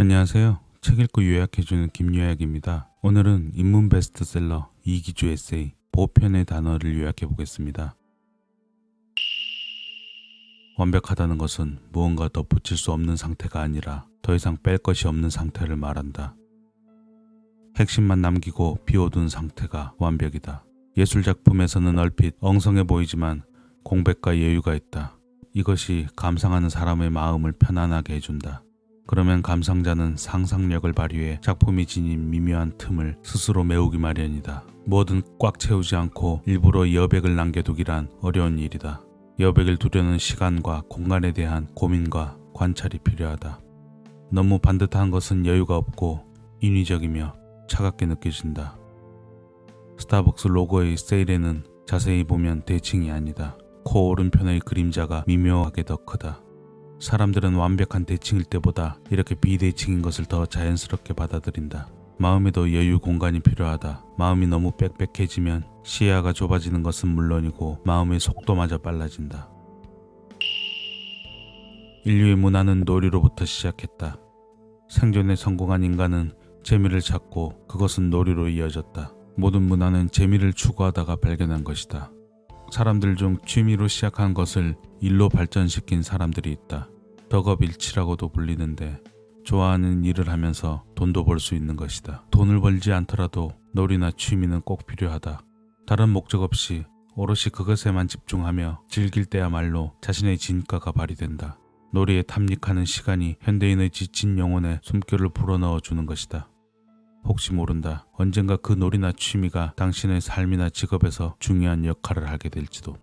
안녕하세요. 책 읽고 요약해주는 김요약입니다. 오늘은 인문 베스트셀러 이기주 에세이 보편의 단어를 요약해 보겠습니다. 완벽하다는 것은 무언가 더 붙일 수 없는 상태가 아니라 더 이상 뺄 것이 없는 상태를 말한다. 핵심만 남기고 비워둔 상태가 완벽이다. 예술 작품에서는 얼핏 엉성해 보이지만 공백과 여유가 있다. 이것이 감상하는 사람의 마음을 편안하게 해준다. 그러면 감상자는 상상력을 발휘해 작품이 지닌 미묘한 틈을 스스로 메우기 마련이다. 뭐든 꽉 채우지 않고 일부러 여백을 남겨두기란 어려운 일이다. 여백을 두려는 시간과 공간에 대한 고민과 관찰이 필요하다. 너무 반듯한 것은 여유가 없고 인위적이며 차갑게 느껴진다. 스타벅스 로고의 세일에는 자세히 보면 대칭이 아니다. 코 오른편의 그림자가 미묘하게 더 크다. 사람들은 완벽한 대칭일 때보다 이렇게 비대칭인 것을 더 자연스럽게 받아들인다. 마음에도 여유 공간이 필요하다. 마음이 너무 빽빽해지면 시야가 좁아지는 것은 물론이고 마음의 속도마저 빨라진다. 인류의 문화는 놀이로부터 시작했다. 생존에 성공한 인간은 재미를 찾고 그것은 놀이로 이어졌다. 모든 문화는 재미를 추구하다가 발견한 것이다. 사람들 중 취미로 시작한 것을 일로 발전시킨 사람들이 있다. 덕업일치라고도 불리는데 좋아하는 일을 하면서 돈도 벌 수 있는 것이다. 돈을 벌지 않더라도 놀이나 취미는 꼭 필요하다. 다른 목적 없이 오롯이 그것에만 집중하며 즐길 때야말로 자신의 진가가 발휘된다. 놀이에 탐닉하는 시간이 현대인의 지친 영혼에 숨결을 불어넣어 주는 것이다. 혹시 모른다. 언젠가 그 놀이나 취미가 당신의 삶이나 직업에서 중요한 역할을 하게 될지도.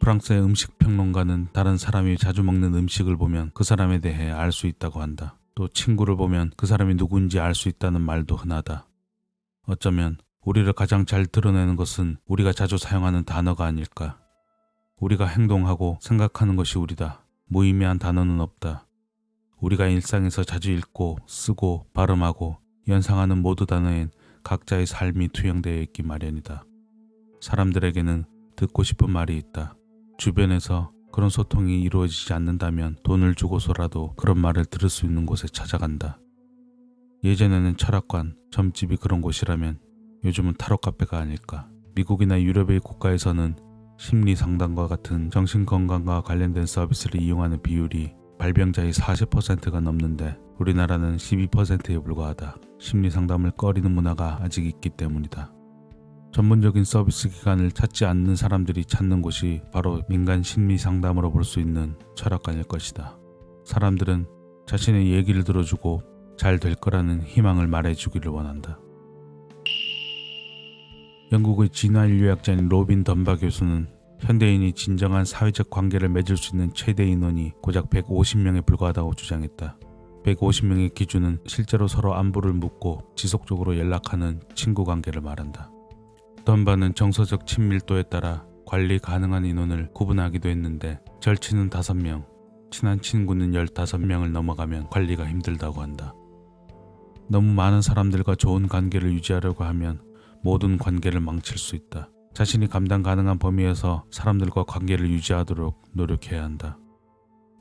프랑스의 음식 평론가는 다른 사람이 자주 먹는 음식을 보면 그 사람에 대해 알 수 있다고 한다. 또 친구를 보면 그 사람이 누군지 알 수 있다는 말도 흔하다. 어쩌면 우리를 가장 잘 드러내는 것은 우리가 자주 사용하는 단어가 아닐까. 우리가 행동하고 생각하는 것이 우리다. 무의미한 단어는 없다. 우리가 일상에서 자주 읽고 쓰고 발음하고 연상하는 모두 단어엔 각자의 삶이 투영되어 있기 마련이다. 사람들에게는 듣고 싶은 말이 있다. 주변에서 그런 소통이 이루어지지 않는다면 돈을 주고서라도 그런 말을 들을 수 있는 곳에 찾아간다. 예전에는 철학관, 점집이 그런 곳이라면 요즘은 타로 카페가 아닐까. 미국이나 유럽의 국가에서는 심리 상담과 같은 정신 건강과 관련된 서비스를 이용하는 비율이 발병자의 40%가 넘는데 우리나라는 12%에 불과하다. 심리 상담을 꺼리는 문화가 아직 있기 때문이다. 전문적인 서비스 기관을 찾지 않는 사람들이 찾는 곳이 바로 민간 심리 상담으로 볼 수 있는 철학관일 것이다. 사람들은 자신의 얘기를 들어주고 잘 될 거라는 희망을 말해주기를 원한다. 영국의 진화인류학자인 로빈 덤바 교수는 현대인이 진정한 사회적 관계를 맺을 수 있는 최대 인원이 고작 150명에 불과하다고 주장했다. 150명의 기준은 실제로 서로 안부를 묻고 지속적으로 연락하는 친구 관계를 말한다. 덤바는 정서적 친밀도에 따라 관리 가능한 인원을 구분하기도 했는데 절친은 5명, 친한 친구는 15명을 넘어가면 관리가 힘들다고 한다. 너무 많은 사람들과 좋은 관계를 유지하려고 하면 모든 관계를 망칠 수 있다. 자신이 감당 가능한 범위에서 사람들과 관계를 유지하도록 노력해야 한다.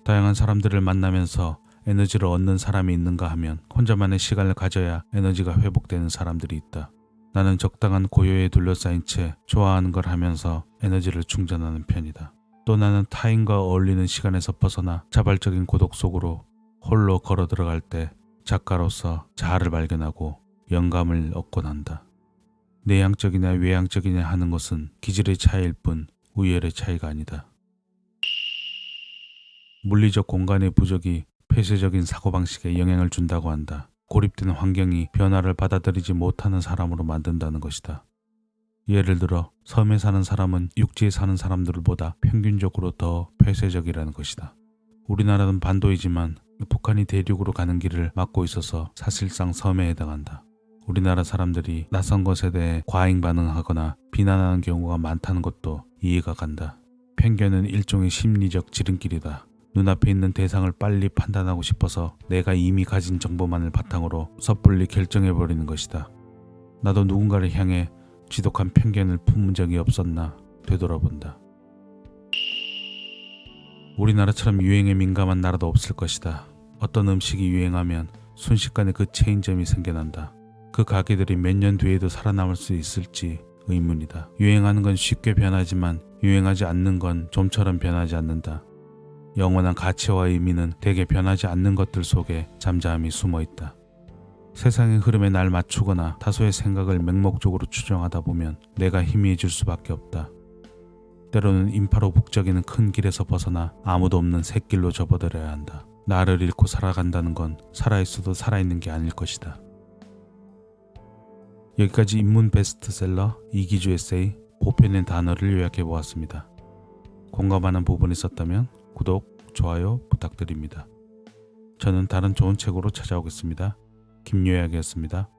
다양한 사람들을 만나면서 에너지를 얻는 사람이 있는가 하면 혼자만의 시간을 가져야 에너지가 회복되는 사람들이 있다. 나는 적당한 고요에 둘러싸인 채 좋아하는 걸 하면서 에너지를 충전하는 편이다. 또 나는 타인과 어울리는 시간에서 벗어나 자발적인 고독 속으로 홀로 걸어 들어갈 때 작가로서 자아를 발견하고 영감을 얻곤 한다. 내향적이냐 외향적이냐 하는 것은 기질의 차이일 뿐 우열의 차이가 아니다. 물리적 공간의 부족이 폐쇄적인 사고방식에 영향을 준다고 한다. 고립된 환경이 변화를 받아들이지 못하는 사람으로 만든다는 것이다. 예를 들어 섬에 사는 사람은 육지에 사는 사람들보다 평균적으로 더 폐쇄적이라는 것이다. 우리나라는 반도이지만 북한이 대륙으로 가는 길을 막고 있어서 사실상 섬에 해당한다. 우리나라 사람들이 낯선 것에 대해 과잉 반응하거나 비난하는 경우가 많다는 것도 이해가 간다. 편견은 일종의 심리적 지름길이다. 눈앞에 있는 대상을 빨리 판단하고 싶어서 내가 이미 가진 정보만을 바탕으로 섣불리 결정해버리는 것이다. 나도 누군가를 향해 지독한 편견을 품은 적이 없었나 되돌아본다. 우리나라처럼 유행에 민감한 나라도 없을 것이다. 어떤 음식이 유행하면 순식간에 그 체인점이 생겨난다. 그 가게들이 몇 년 뒤에도 살아남을 수 있을지 의문이다. 유행하는 건 쉽게 변하지만 유행하지 않는 건 좀처럼 변하지 않는다. 영원한 가치와 의미는 대개 변하지 않는 것들 속에 잠잠히 숨어 있다. 세상의 흐름에 날 맞추거나 다소의 생각을 맹목적으로 추정하다 보면 내가 희미해질 수밖에 없다. 때로는 인파로 북적이는 큰 길에서 벗어나 아무도 없는 샛길로 접어들어야 한다. 나를 잃고 살아간다는 건 살아있어도 살아있는 게 아닐 것이다. 여기까지 인문 베스트셀러 이기주 에세이 보편의 단어를 요약해 보았습니다. 공감하는 부분이 있었다면 구독, 좋아요 부탁드립니다. 저는 다른 좋은 책으로 찾아오겠습니다. 김요약이었습니다.